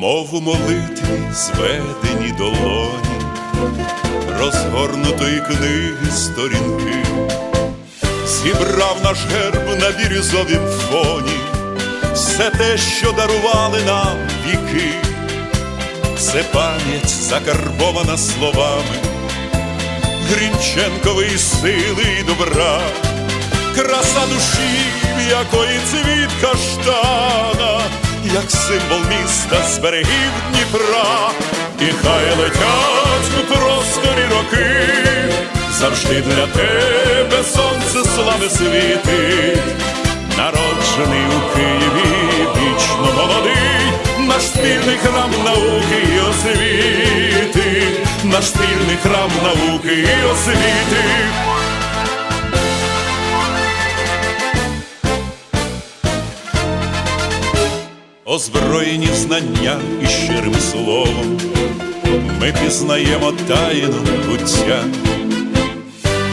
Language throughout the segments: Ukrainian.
Мов у молитві зведені долоні, розгорнутої книги сторінки, зібрав наш герб на бірюзовім фоні, все те, що дарували нам віки, це пам'ять закарбована словами, Грінченкової сили і добра, краса душі, якої цвіт каштана, як символ міста з берегів Дніпра, і хай летять у просторі роки, завжди для тебе сонце слави світить, народжений у Києві, вічно молодий, наш спільний храм науки і освіти, наш спільний храм науки і освіти. Озброєні знання і щирим словом, ми пізнаємо тайну буття,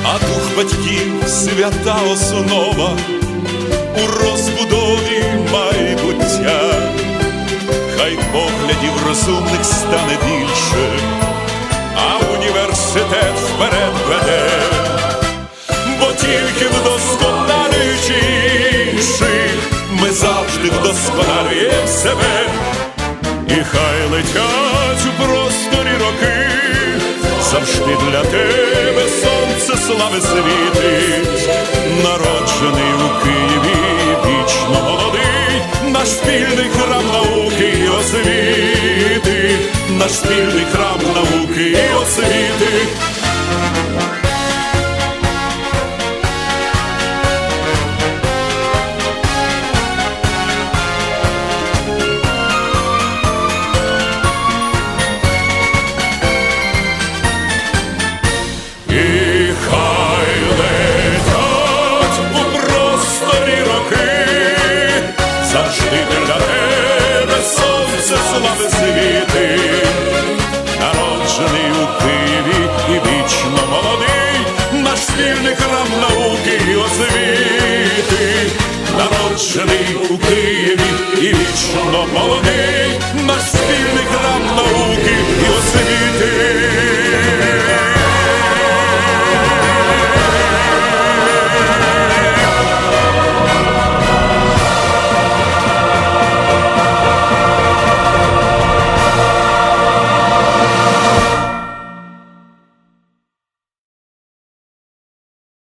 а дух батьків свята основа у розбудові майбуття, хай поглядів розумних стане більше, а університет вперед веде, бо тільки вдосконалюючи завжди вдосконалюємо себе, і хай летять у просторі роки, завжди для тебе сонце слави світить, народжений у Києві, вічно молодий, наш спільний храм науки і освіти, наш спільний храм науки і освіти. вічно молодий, наш спільний храм науки і освіти.